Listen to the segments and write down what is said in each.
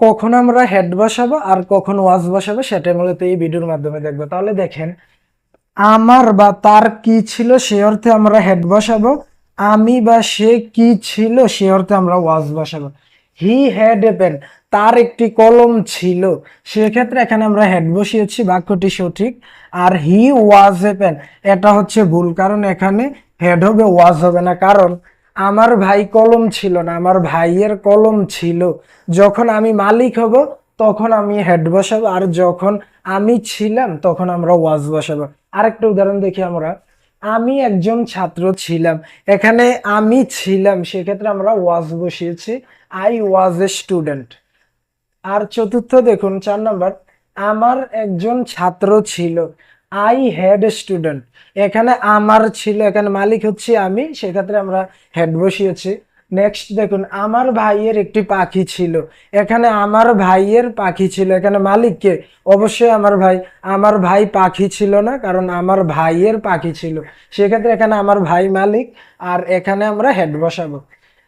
কখন আমরা হেড বসাবো আর কখন ওয়াজ বসাবো সেটা মূলত এই ভিডিওর মাধ্যমে দেখব। তাহলে দেখেন, আমার বা তার কি ছিল সে অর্থে আমরা হেড বসাবো, আমি বা সে কি ছিল সে অর্থে আমরা ওয়াজ বসাবো। হি হ্যাড এ পেন তার একটি কলম ছিল, সেক্ষেত্রে এখানে আমরা হেড বসিয়েছি, বাক্যটি সঠিক। আর হি ওয়াজ এ পেন এটা হচ্ছে ভুল, কারণ এখানে হেড হবে ওয়াজ হবে না। কারণ আমার ভাই কলম ছিল না, আমার ভাইয়ের কলম ছিল। যখন আমি মালিক হব, তখন আমি হেড বসাবো, আর যখন আমি ছিলাম, তখন আমরা ওয়াজ বসাবো। আরেকটা উদাহরণ দেখি আমরা। আমি একজন ছাত্র ছিলাম। এখানে আমি ছিলাম, সেক্ষেত্রে আমরা ওয়াজ বসিয়েছি। আই ওয়াজ এ স্টুডেন্ট আর চতুর্থ দেখুন, চার নাম্বার। আমার একজন ছাত্র ছিল। আই হ্যাড স্টুডেন্ট এখানে আমার ছিল, এখানে মালিক হচ্ছে আমি, সেক্ষেত্রে আমরা হেড বসিয়েছি। নেক্সট দেখুন, আমার ভাইয়ের একটি পাখি ছিল। এখানে আমার ভাইয়ের পাখি ছিল, এখানে মালিককে। অবশ্যই আমার ভাই আমার ভাই পাখি ছিল না, কারণ আমার ভাইয়ের পাখি ছিল। সেক্ষেত্রে এখানে আমার ভাই মালিক, আর এখানে আমরা হেড বসাবো।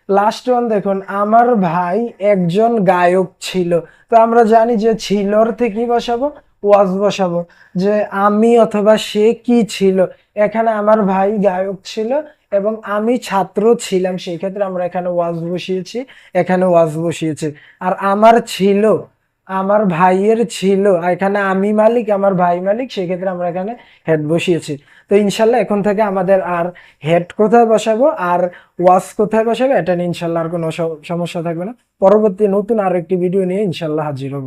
লাস্ট ওয়ান দেখুন, আমার ভাই একজন গায়ক ছিল। তো আমরা জানি যে ছিল অর্থে কি বসাবো? ওয়াজ বসাবো যে আমি অথবা সে কি ছিল? এখানে আমার ভাই গায়ক ছিল এবং আমি ছাত্র ছিলাম সেই ক্ষেত্রে আমরা এখানে ওয়াজ বসিয়েছি, এখানে ওয়াজ বসিয়েছি। আর আমার ছিল, আমার ভাইয়ের ছিল এখানে আমি মালিক, আমার ভাই মালিক, সেক্ষেত্রে আমরা এখানে হেড বসিয়েছি। তো ইনশাল্লাহ এখন থেকে আমাদের আর হেড কোথায় বসাবো, আর ওয়াজ কোথায় বসাবো, এটা নিয়ে ইনশাল্লাহ আর কোনো সমস্যা থাকবে না। পরবর্তী নতুন আর একটি ভিডিও নিয়ে ইনশাল্লাহ হাজির হব।